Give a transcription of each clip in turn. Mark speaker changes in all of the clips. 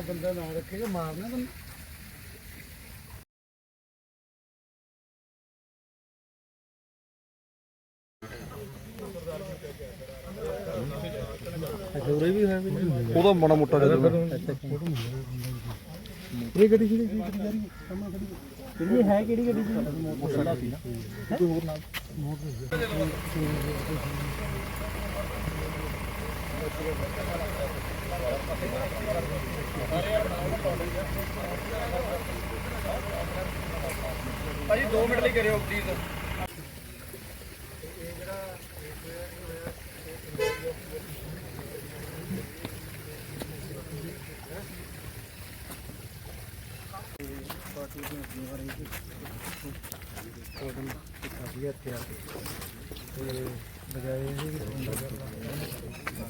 Speaker 1: ਦਾ ਬੰਦਾ ਨਾ ਰੱਖੇਗਾ ਮਾਰਨਾ ਤੈਨੂੰ ਅਜੂਰੇ ਵੀ ਹੈ ਵੀ
Speaker 2: ਉਹਦਾ ਮਾੜਾ ਮੋਟਾ ਜਦੋਂ
Speaker 1: ਇਹ ਗੱਡੀ ਜਿਹੜੀ ਕੀ ਕਰੀ ਜਾ ਰਹੀ ਹੈ ਸਾਹਮਣੇ ਖੜੀ ਹੈ ਇਹ ਹੈ ਕਿਹੜੀ ਗੱਡੀ ਸੀ? ਮੋਟਰਸਾਈਕਲ ਸੀ ਨਾ। ਕੋਈ ਹੋਰ ਨਾਲ?
Speaker 2: ਭਾਜੀ 2 ਮਿੰਟ ਲਈ ਕਰਿਓ ਪਲੀਜ਼
Speaker 1: ਕਾਫੀ ਹੱਥੇ ਆ ਤੇ ਬਜਾਏ ਇਹ ਕੋਈ ਨਹੀਂ ਮੈਨੂੰ ਪਤਾ ਜੀ ਉੱਥੇ ਖੜਾ ਕੁਝ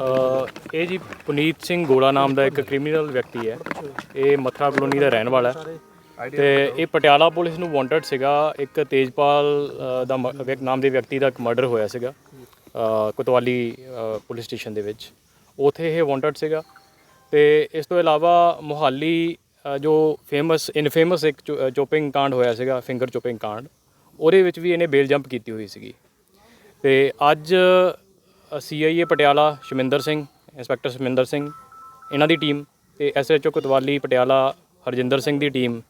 Speaker 3: ਅ, ਇਹ ਜੀ ਪੁਨੀਤ ਸਿੰਘ ਗੋਲਾ ਨਾਮ ਦਾ ਇੱਕ ਕ੍ਰਿਮੀਨਲ ਵਿਅਕਤੀ ਹੈ। ਇਹ ਮੱਥਾ ਕਲੋਨੀ ਦਾ ਰਹਿਣ ਵਾਲਾ ਹੈ। ਤੇ ਇਹ ਪਟਿਆਲਾ ਪੁਲਿਸ ਨੂੰ ਵਾਂਟਡ ਸੀਗਾ ਇੱਕ ਤੇਜਪਾਲ ਅ, ਦਾ ਮ- ਵਿਅਕ- ਨਾਮ ਦੇ ਵਿਅਕਤੀ ਦਾ ਇੱਕ ਮਰਡਰ ਹੋਇਆ ਸੀਗਾ ਅ, ਕੋਤਵਾਲੀ ਅ, ਪੁਲਿਸ ਸਟੇਸ਼ਨ ਦੇ ਵਿੱਚ। ਉਥੇ ਇਹ ਵਾਂਟਡ ਸੀਗਾ ਤੇ ਇਸ ਤੋਂ ਇਲਾਵਾ ਮੁਹਾਲੀ ਅ, ਜੋ ਫੇਮਸ ਇਨਫੇਮਸ ਇੱਕ ਚੋਪਿੰਗ ਕਾਂਡ ਹੋਇਆ ਸੀਗਾ ਫਿੰਗਰ ਚੋਪਿੰਗ ਕਾਂਡ ਉਹਦੇ ਵਿੱਚ ਵੀ ਇਹਨੇ ਬੇਲ ਜੰਪ ਕੀਤੀ ਹੋਈ ਸੀਗੀ। ਤੇ ਅੱਜ ਸੀਆਈਏ ਪਟਿਆਲਾ ਸ਼ਮਿੰਦਰ ਸਿੰਘ ਇੰਸਪੈਕਟਰ ਸ਼ਮਿੰਦਰ ਸਿੰਘ ਇਹਨਾਂ ਦੀ ਟੀਮ ਤੇ ਐਸਐਚਓ ਕੋਤਵਾਲੀ ਪਟਿਆਲਾ ਹਰਜਿੰਦਰ ਸਿੰਘ ਦੀ ਟੀਮ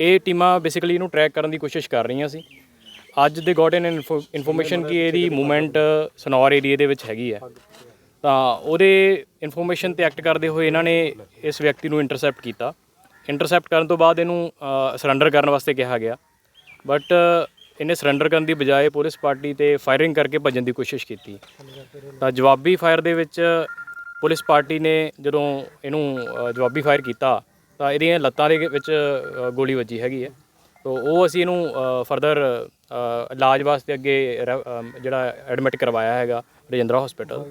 Speaker 3: ਇਹ ਟੀਮਾਂ ਬੇਸਿਕਲੀ ਇਹਨੂੰ ਟਰੈਕ ਕਰਨ ਦੀ ਕੋਸ਼ਿਸ਼ ਕਰ ਰਹੀਆਂ ਸੀ। ਅੱਜ ਦੇ ਗੋਟ ਇਨ ਇਨਫੋਰਮੇਸ਼ਨ ਕਿ ਇਹਦੀ ਮੂਵਮੈਂਟ ਸਨੌਰ ਏਰੀਏ ਦੇ ਵਿੱਚ ਹੈਗੀ ਹੈ। ਤਾਂ ਉਹਦੇ ਇਨਫੋਰਮੇਸ਼ਨ ਤੇ ਐਕਟ ਕਰਦੇ ਹੋਏ ਇਹਨਾਂ ਨੇ ਇਸ ਵਿਅਕਤੀ ਨੂੰ ਇੰਟਰਸੈਪਟ ਕੀਤਾ। ਇੰਟਰਸੈਪਟ ਕਰਨ ਤੋਂ ਬਾਅਦ ਇਹਨੂੰ ਸਰੈਂਡਰ ਕਰਨ ਵਾਸਤੇ ਕਿਹਾ ਗਿਆ। ਬਟ ਇਹਨੇ ਸਰੈਂਡਰ ਕਰਨ ਦੀ ਬਜਾਏ ਪੁਲਿਸ ਪਾਰਟੀ ਤੇ ਫਾਇਰਿੰਗ ਕਰਕੇ ਭੱਜਣ ਦੀ ਕੋਸ਼ਿਸ਼ ਕੀਤੀ। ਤਾਂ ਜਵਾਬੀ ਫਾਇਰ ਦੇ ਵਿੱਚ ਪੁਲਿਸ ਪਾਰਟੀ ਨੇ ਜਦੋਂ ਇਹਨੂੰ ਜਵਾਬੀ ਫਾਇਰ ਕੀਤਾ ਤਾਂ ਇਹਦੀਆਂ ਲੱਤਾਂ ਦੇ ਵਿੱਚ ਅ, ਗੋਲੀ ਵੱਜੀ ਹੈਗੀ ਹੈ। ਤੋ ਉਹ ਅਸੀਂ ਇਹਨੂੰ ਫਰਦਰ ਇਲਾਜ ਵਾਸਤੇ ਅੱਗੇ ਰੈ- ਅ, ਜਿਹੜਾ ਐਡਮਿਟ ਕਰਵਾਇਆ ਹੈਗਾ ਰਜਿੰਦਰਾ ਹਸਪੀਟਲ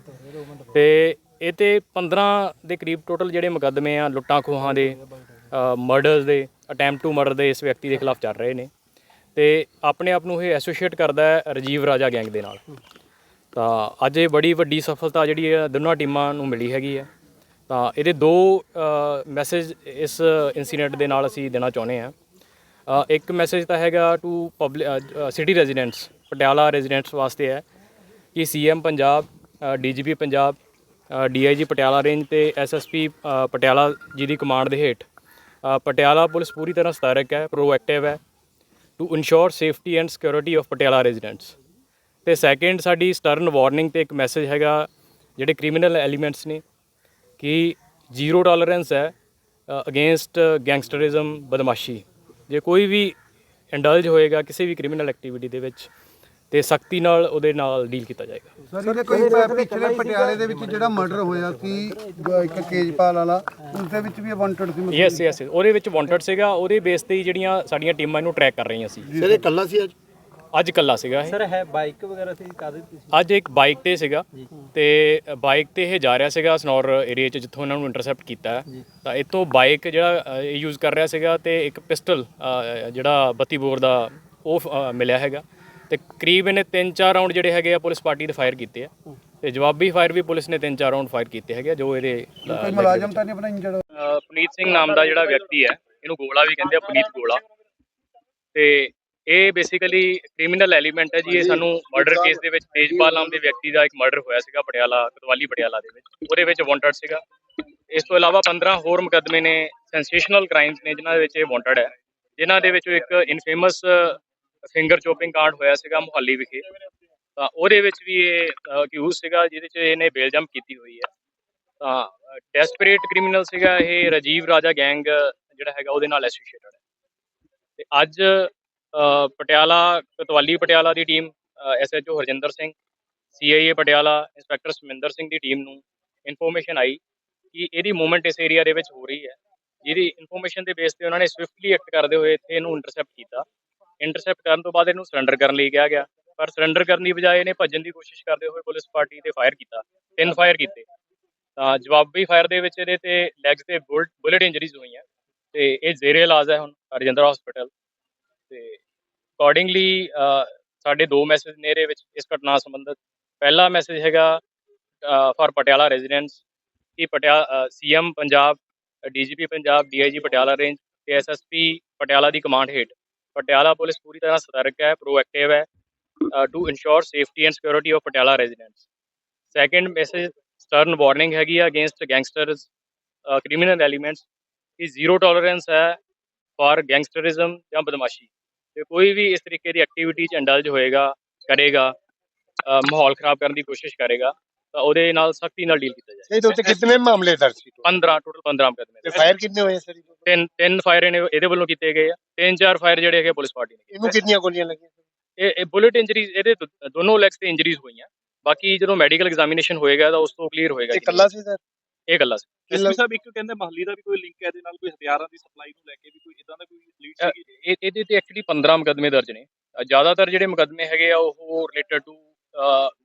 Speaker 3: ਤੇ ਇਹ ਤੇ 15 ਦੇ ਕਰੀਬ ਟੋਟਲ ਜਿਹੜੇ ਮੁਕੱਦਮੇ ਆ ਲੁੱਟਾਂ ਖੋਹਾਂ ਦੇ ਮਰਡਰਸ ਦੇ ਅਟੈਂਪਟ ਟੂ ਮਰਡਰ ਦੇ ਇਸ ਵਿਅਕਤੀ ਦੇ ਖਿਲਾਫ ਚੱਲ ਰਹੇ ਨੇ। ਤੇ ਆਪਣੇ ਆਪ ਨੂੰ ਇਹ ਐਸੋਸੀਏਟ ਕਰਦਾ ਹੈ ਰਾਜੀਵ ਰਾਜਾ ਗੈਂਗ ਦੇ ਨਾਲ। ਤਾਂ ਅੱਜ ਇਹ ਬੜੀ ਵੱਡੀ ਸਫਲਤਾ ਜਿਹੜੀ ਹੈ ਦੋਨਾਂ ਟੀਮਾਂ ਨੂੰ ਮਿਲੀ ਹੈਗੀ ਹੈ। ਤਾਂ ਇਹਦੇ ਦੋ ਮੈਸੇਜ ਇਸ ਇਨਸੀਡੈਂਟ ਦੇ ਨਾਲ ਅਸੀਂ ਦੇਣਾ ਚਾਹੁੰਦੇ ਹਾਂ। ਇੱਕ ਮੈਸੇਜ ਤਾਂ ਹੈਗਾ to public city residents Patiala residents ਵਾਸਤੇ ਹੈ ਕਿ CM Punjab DGP Punjab DIG Patiala range ਤੇ ਐਸਐਸਪੀ ਪਟਿਆਲਾ ਜੀ ਦੀ ਕਮਾਂਡ ਦੇ ਹੇਠ। ਪਟਿਆਲਾ ਪੁਲਿਸ ਪੂਰੀ ਤਰ੍ਹਾਂ ਸਤਰਕ ਹੈ ਪ੍ਰੋਐਕਟਿਵ ਹੈ to ensure safety and security of Patiala residents ਤੇ ਸੈਕੰਡ ਸਾਡੀ ਸਟਰਨ ਵਾਰਨਿੰਗ ਤੇ ਇੱਕ ਮੈਸੇਜ ਹੈਗਾ, ਜਿਹੜੇ ਕ੍ਰਿਮੀਨਲ ਐਲੀਮੈਂਟਸ ਨੇ ਕਿ ਜ਼ੀਰੋ ਟੋਲਰੈਂਸ ਹੈ ਅਗੇਂਸਟ ਗੈਂਗਸਟਰਿਜ਼ਮ ਬਦਮਾਸ਼ੀ। ਜੇ ਕੋਈ ਵੀ ਇੰਡਲਜ ਹੋਏਗਾ ਕਿਸੇ ਵੀ ਕ੍ਰਿਮੀਨਲ ਐਕਟੀਵਿਟੀ ਦੇ ਵਿੱਚ ਤੇ ਸਖਤੀ ਨਾਲ ਉਹਦੇ ਨਾਲ ਡੀਲ ਕੀਤਾ ਜਾਏਗਾ।
Speaker 1: ਸਰ ਇਹ ਕੋਈ ਪਿਛਲੇ ਪਟਿਆਲੇ ਦੇ ਵਿੱਚ ਜਿਹੜਾ ਮਰਡਰ ਹੋਇਆ ਸੀ ਇੱਕ ਕੇਜਪਾਲ ਵਾਲਾ ਉਸ ਦੇ ਵਿੱਚ ਵੀ ਵਾਂਟਡ ਸੀ
Speaker 3: ਯੈਸ ਯੈਸ ਉਹਦੇ ਵਿੱਚ ਵਾਂਟਡ ਸੀਗਾ ਉਹਦੇ ਬੇਸ ਤੇ ਹੀ ਜਿਹੜੀਆਂ ਸਾਡੀਆਂ ਟੀਮਾਂ ਇਹਨੂੰ ਟਰੈਕ ਕਰ ਰਹੀਆਂ ਸੀ।
Speaker 4: ਸਰ ਇਹ ਕੱਲਾ ਸੀ ਅੱਜ?
Speaker 3: ਅੱਜ ਕੱਲਾ ਸੀਗਾ ਇਹ।
Speaker 4: ਸਰ ਹੈ ਬਾਈਕ ਵਗੈਰਾ ਸੀ ਕਾਹਦੇ ਤੇ ਸੀ?
Speaker 3: ਅੱਜ ਇੱਕ ਬਾਈਕ ਤੇ ਸੀਗਾ। ਤੇ ਬਾਈਕ ਤੇ ਇਹ ਜਾ ਰਿਹਾ ਸੀਗਾ ਸਨੌਰ ਏਰੀਆ 'ਚ ਜਿੱਥੋਂ ਇਹਨਾਂ ਨੂੰ ਇੰਟਰਸੈਪਟ ਕੀਤਾ ਹੈ। ਤਾਂ ਇਤੋਂ ਬਾਈਕ ਜਿਹੜਾ ਇਹ ਯੂਜ਼ ਕਰ ਰਿਹਾ ਸੀਗਾ ਤੇ ਇੱਕ ਪਿਸਟਲ ਜਿਹੜਾ 32 ਬੋਰ ਦਾ ਉਹ ਅ, ਮਿਲਿਆ ਹੈਗਾ। ਤੇ ਕਰੀਬ ਇਹਨੇ 3-4 ਰਾਉਂਡ ਜਿਹੜੇ ਹੈਗੇ ਆ ਪੁਲਿਸ ਪਾਰਟੀ ਦੇ ਫਾਇਰ ਕੀਤੇ ਆ। ਤੇ ਜਵਾਬੀ ਫਾਇਰ ਵੀ ਪੁਲਿਸ ਨੇ 3-4 ਰਾਉਂਡ ਫਾਇਰ ਕੀਤੇ ਹੈਗੇ ਆ, ਜੋ ਇਹਦੇ ਅ,
Speaker 1: ਕੋਈ ਮੁਲਾਜ਼ਮ ਤਾਂ ਨਹੀਂ ਆਪਣਾ ਇੰਜਰਡ
Speaker 3: ਅ, ਪੁਨੀਤ ਸਿੰਘ ਨਾਮ ਦਾ ਜਿਹੜਾ ਵਿਅਕਤੀ ਹੈ ਇਹਨੂੰ ਗੋਲਾ ਵੀ ਕਹਿੰਦੇ ਆ ਪੁਨੀਤ ਗੋਲਾ। ਤੇ ਇਹ ਬੇਸਿਕਲੀ ਕ੍ਰਿਮੀਨਲ ਐਲੀਮੈਂਟ ਹੈ ਜੀ, ਇਹ ਸਾਨੂੰ ਮਰਡਰ ਕੇਸ ਦੇ ਵਿੱਚ ਤੇਜਪਾਲ ਨਾਮ ਦੇ ਵਿਅਕਤੀ ਦਾ ਇੱਕ ਮਰਡਰ ਹੋਇਆ ਸੀਗਾ, ਪਟਿਆਲਾ, ਕਤਵਾਲੀ ਪਟਿਆਲਾ ਦੇ ਵਿੱਚ, ਉਹਦੇ ਵਿੱਚ ਵਾਂਟਡ ਸੀਗਾ। ਇਸ ਤੋਂ ਇਲਾਵਾ 15 ਹੋਰ ਮੁਕੱਦਮੇ ਨੇ ਸੈਂਸੇਸ਼ਨਲ ਕ੍ਰਾਈਮਸ ਨੇ, ਜਿਨ੍ਹਾਂ ਦੇ ਵਿੱਚ ਇਹ ਵਾਂਟਡ ਹੈ। ਜਿਨ੍ਹਾਂ ਦੇ ਵਿੱਚੋਂ ਇੱਕ ਇਨਫੇਮਸ ਫਿੰਗਰ ਚੋਪਿੰਗ ਕਾਂਡ ਹੋਇਆ ਸੀਗਾ ਮੁਹੱਲੀ ਵਿਖੇ। ਤਾਂ ਉਹਦੇ ਵਿੱਚ ਵੀ ਇਹ ਅਕਿਊਜ਼ ਸੀਗਾ, ਜਿਹਦੇ 'ਚ ਇਹਨੇ ਬੇਲ ਜੰਪ ਕੀਤੀ ਹੋਈ ਹੈ। ਤਾਂ ਡੈਸਪਰੇਟ ਕ੍ਰਿਮੀਨਲ ਸੀਗਾ ਇਹ, ਰਾਜੀਵ ਰਾਜਾ ਗੈਂਗ ਜਿਹੜਾ ਹੈਗਾ, ਉਹਦੇ ਨਾਲ ਐਸੋਸੀਏਟਡ ਹੈ। ਤੇ ਅੱਜ ਪਟਿਆਲਾ, ਕਤਵਾਲੀ ਪਟਿਆਲਾ ਦੀ team SHO Harjinder Singh CIA Patiala inspector Saminder Singh ਦੀ ਟੀਮ ਨੂੰ ਇਨਫੋਰਮੇਸ਼ਨ ਆਈ ਕਿ ਇਹਦੀ ਮੂਵਮੈਂਟ ਇਸ ਏਰੀਆ ਦੇ ਵਿੱਚ ਹੋ ਰਹੀ ਹੈ। ਜਿਹਦੀ ਇਨਫੋਰਮੇਸ਼ਨ ਦੇ ਬੇਸ ਤੇ ਉਹਨਾਂ ਨੇ ਸਵਿਫਟਲੀ ਐਕਟ ਕਰਦੇ ਹੋਏ ਇੱਥੇ ਇਹਨੂੰ ਇੰਟਰਸੈਪਟ ਕੀਤਾ। ਇੰਟਰਸੈਪਟ ਕਰਨ ਤੋਂ ਬਾਅਦ ਇਹਨੂੰ ਸਰੈਂਡਰ ਕਰਨ ਲਈ ਕਿਹਾ ਗਿਆ। ਪਰ ਸਰੈਂਡਰ ਕਰਨ ਦੀ ਬਜਾਏ ਇਹਨੇ ਭੱਜਣ ਦੀ ਕੋਸ਼ਿਸ਼ ਕਰਦੇ ਹੋਏ ਪੁਲਿਸ ਪਾਰਟੀ ਤੇ ਫਾਇਰ ਕੀਤਾ। ਤਿੰਨ ਫਾਇਰ ਕੀਤੇ। ਤਾਂ ਜਵਾਬੀ ਫਾਇਰ ਦੇ ਵਿੱਚ ਇਹਦੇ ਤੇ ਲੈਗਸ ਤੇ ਬੁਲਟ ਇੰਜਰੀਜ਼ ਹੋਈਆਂ। ਤੇ ਇਹ ਜ਼ੇਰੇ ਇਲਾਜ ਹੈ ਹੁਣ ਹਰਜਿੰਦਰ ਹਸਪੀਟਲ ਤੇ ਅਕੋਰਡਿੰਗਲੀ ਸਾਡੇ ਦੋ ਮੈਸੇਜ ਨੇ ਇਹਦੇ ਵਿੱਚ ਇਸ ਘਟਨਾ ਸੰਬੰਧਿਤ। ਪਹਿਲਾ ਮੈਸੇਜ ਹੈਗਾ ਫਾਰ ਪਟਿਆਲਾ ਰੈਜ਼ੀਡੈਂਟਸ ਕਿ Patiala CM Punjab DGP Punjab DIG Patiala range ਤੇ ਐਸਐਸਪੀ ਪਟਿਆਲਾ ਦੀ ਕਮਾਂਡ ਹੇਠ। ਪਟਿਆਲਾ ਪੁਲਿਸ ਪੂਰੀ ਤਰ੍ਹਾਂ ਸਤਰਕ ਹੈ ਪ੍ਰੋਐਕਟਿਵ ਹੈ to ensure safety and security of Patiala residents second message stern warning ਹੈਗੀ ਆ ਅਗੇਂਸਟ ਗੈਂਗਸਟਰਸ ਕ੍ਰਿਮੀਨਲ ਐਲੀਮੈਂਟਸ ਕਿ ਜ਼ੀਰੋ ਟੋਲਰੈਂਸ ਹੈ ਫਾਰ ਗੈਂਗਸਟਰਿਜ਼ਮ ਜਾਂ ਬਦਮਾਸ਼ੀ। ਤੇ ਕੋਈ ਵੀ ਇਸ ਤਰੀਕੇ ਦੀ ਐਕਟੀਵਿਟੀ ਚ ਇੰਡਲਜ ਹੋਏਗਾ ਕਰੇਗਾ ਅ, ਮਾਹੌਲ ਖਰਾਬ ਕਰਨ ਦੀ ਕੋਸ਼ਿਸ਼ ਕਰੇਗਾ ਤਾਂ ਉਹਦੇ ਨਾਲ ਸਖਤੀ ਨਾਲ ਡੀਲ ਕੀਤਾ ਜਾਏ
Speaker 5: ਇਹਦੇ ਉੱਤੇ ਕਿੰਨੇ ਮਾਮਲੇ ਦਰਜ ਸੀ
Speaker 3: 15 ਟੋਟਲ 15
Speaker 5: ਤੇ
Speaker 3: ਮੁਕੱਦਮੇ
Speaker 5: ਫਾਇਰ ਕਿੰਨੇ ਹੋਏ ਸਰ?
Speaker 3: ਤਿੰਨ ਤਿੰਨ ਫਾਇਰ ਇਹਦੇ ਵੱਲੋਂ ਕੀਤੇ ਗਏ ਆ। ਤਿੰਨ ਚਾਰ ਫਾਇਰ ਜਿਹੜੇ ਹੈਗੇ ਪੁਲਿਸ ਪਾਰਟੀ ਨੇ
Speaker 5: ਇਹਨੂੰ ਕਿੰਨੀਆਂ ਗੋਲੀਆਂ ਲੱਗੀਆਂ?
Speaker 3: ਇਹ ਇਹ ਬੁਲਟ ਇੰਜਰੀਜ਼ ਇਹਦੇ ਦੋ- ਦੋਨੋਂ ਲੈਗਸ ਤੇ ਇੰਜਰੀਜ਼ ਹੋਈਆਂ। ਬਾਕੀ ਜਦੋਂ ਮੈਡੀਕਲ ਐਗਜ਼ਾਮੀਨੇਸ਼ਨ ਹੋਏਗਾ ਤਾਂ ਉਸ ਤੋਂ ਕਲੀਅਰ ਹੋਏਗਾ
Speaker 5: ਇਹ
Speaker 3: ਕਿ
Speaker 5: ਇਕੱਲਾ ਸੀ ਸਰ?
Speaker 3: ਇਹ ਗੱਲਾਂ ਸੀ।
Speaker 2: ਐਸਪੀ ਸਾਹਿਬ ਇੱਕ ਕਹਿੰਦੇ ਮਹੱਲੀ ਦਾ ਵੀ ਕੋਈ ਲਿੰਕ ਹੈ ਇਹਦੇ ਨਾਲ ਕੋਈ ਹਥਿਆਰਾਂ ਦੀ ਸਪਲਾਈ ਨੂੰ ਲੈ ਕੇ ਵੀ ਕੋਈ ਇਦਾਂ ਦਾ ਕੋਈ ਲੀਡ ਸੀਗੀ
Speaker 3: ਇਹ ਇਹਦੇ ਤੇ ਐਕਚੁਅਲੀ 15 ਮੁਕੱਦਮੇ ਦਰਜ ਨੇ। ਜ਼ਿਆਦਾਤਰ ਜਿਹੜੇ ਮੁਕੱਦਮੇ ਹੈਗੇ ਆ ਉਹ ਰਿਲੇਟਡ ਟੂ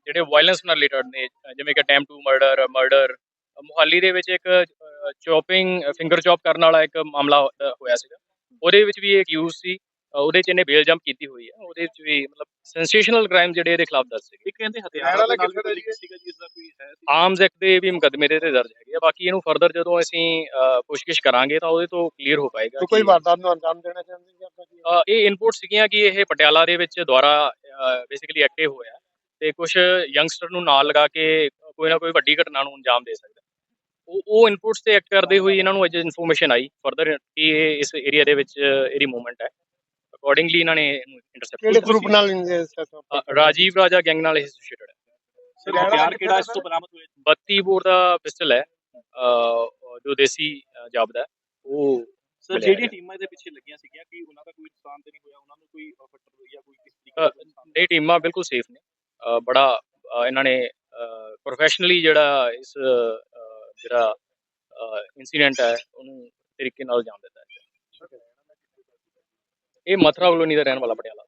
Speaker 3: ਜਿਹੜੇ ਵਾਇਲੈਂਸ ਨਾਲ ਰਿਲੇਟਡ ਨੇ ਜਿਵੇਂ ਕਿ attempt to murder murder Mohali ਦੇ ਵਿੱਚ ਇੱਕ ਚੌਪਿੰਗ ਫਿੰਗਰ ਚੌਪ ਕਰਨ ਵਾਲਾ ਇੱਕ ਮਾਮਲਾ ਹੋਇਆ ਸੀਗਾ। ਉਹਦੇ ਵਿੱਚ ਵੀ ਇਹ ਅਕਿਊਜ਼ ਸੀ। ਉਹਦੇ ਚ ਇਹਨੇ ਬੇਲ ਜੰਪ ਕੀਤੀ ਹੋਈ ਹੈ। ਉਹਦੇ ਵਿੱਚ ਵੀ ਮਤਲਬ ਸੈਂਸੇਸ਼ਨਲ ਕ੍ਰਾਈਮ ਜਿਹੜੇ ਇਹਦੇ ਖਿਲਾਫ ਦਰਜ ਸੀਗੇ।
Speaker 2: ਇੱਕ ਕਹਿੰਦੇ ਹਥਿਆਰਾਂ ਦੇ ਨਾਲ ਵੀ ਕੋਈ ਸੀਗਾ ਜੀ ਇਸ ਦਾ ਕੋਈ ਹੈ
Speaker 3: ਆਰਮਸ ਐਕਟ ਦੇ ਵੀ ਮੁਕੱਦਮੇ ਦੇ ਤੇ ਦਰਜ ਹੈਗੇ ਆ। ਬਾਕੀ ਇਹਨੂੰ ਫਰਦਰ ਜਦੋਂ ਅਸੀਂ ਪੁੱਛਗਿੱਛ ਕਰਾਂਗੇ ਤਾਂ ਉਹਦੇ ਤੋਂ ਕਲੀਅਰ ਹੋ ਪਾਏਗਾ
Speaker 5: ਤੂੰ ਕੋਈ ਵਾਰਦਾਤ ਨੂੰ ਅੰਜਾਮ ਦੇਣਾ ਚਾਹੁੰਦੇ ਜਾਂ ਆਪਾਂ ਕੀ
Speaker 3: ਅ, ਇਹ ਇਨਪੁਟ ਸੀਗੀਆਂ ਕਿ ਇਹ ਪਟਿਆਲਾ ਦੇ ਵਿੱਚ ਦੁਆਰਾ ਬੇਸਿਕਲੀ ਐਕਟਿਵ ਹੋਇਆ। ਤੇ ਕੁਝ ਯੰਗਸਟਰ ਨੂੰ ਨਾਲ ਲਗਾ ਕੇ ਕੋਈ ਨਾ ਕੋਈ ਵੱਡੀ ਘਟਨਾ ਨੂੰ ਅੰਜਾਮ ਦੇ ਸਕਦਾ। ਉਹ ਉਹ ਇਨਪੁਟਸ ਤੇ ਐਕਟ ਕਰਦੇ ਹੋਏ ਇਹਨਾਂ ਨੂੰ ਅੱਜ ਇਨਫੋਰਮੇਸ਼ਨ ਆਈ। ਫਰਦਰ ਕਿ ਇਹ ਇਸ ਏਰੀਆ ਦੇ ਵਿੱਚ ਇਹਦੀ ਮੂਵਮੈਂਟ ਹੈ। ਅਕੋਰਡਿੰਗਲੀ ਇਹਨਾਂ ਨੇ
Speaker 5: ਕਿਹੜੇ
Speaker 3: ਇੰਟਰਸੈਪਟ
Speaker 5: ਗਰੁੱਪ ਨਾਲ ਇੰਜੈਸ
Speaker 3: ਰਾਜੀਵ ਰਾਜਾ ਗੈਂਗ ਨਾਲ ਇਹ ਐਸੋਸੀਏਟਡ ਹੈ।
Speaker 2: ਸਰ ਹਥਿਆਰ ਕਿਹੜਾ ਇਸ ਤੋਂ ਬਰਾਮਦ ਹੋਇਆ
Speaker 3: 32 ਬੋਰ ਦਾ ਪਿਸਟਲ ਹੈ। ਜੋ ਦੇਸੀ ਅ, ਜਾਪਦਾ ਹੈ। ਉਹ
Speaker 2: ਸਰ
Speaker 3: ਮਿਲਿਆ
Speaker 2: ਜਿਹੜੀਆਂ। ਟੀਮਾਂ ਇਹਦੇ ਪਿੱਛੇ ਲੱਗੀਆਂ ਸੀਗੀਆਂ ਕਿ ਉਹਨਾਂ ਦਾ ਕੋਈ ਨੁਕਸਾਨ ਤੇ ਨਹੀਂ ਹੋਇਆ? ਉਹਨਾਂ ਨੂੰ ਕੋਈ ਫੱਟਰ ਜਾਂ ਕੋਈ ਕਿਸ ਤਰੀਕੇ ਦਾ ਨੁਕਸਾਨ
Speaker 3: ਇਹ ਟੀਮਾਂ ਬਿਲਕੁਲ ਸੇਫ ਨੇ। ਬੜਾ ਇਹਨਾਂ ਨੇ ਪ੍ਰੋਫੈਸ਼ਨਲੀ ਜਿਹੜਾ ਇਸ ਜਿਹੜਾ ਇਨਸੀਡੈਂਟ ਹੈ ਉਹਨੂੰ ਤਰੀਕੇ ਨਾਲ ਜਾਣ ਦਿੱਤਾ ਹੈ। ਇਹ ਮਥੁਰਾ ਕਲੋਨੀ ਦਾ ਰਹਿਣ ਵਾਲਾ ਪਟਿਆਲਾ।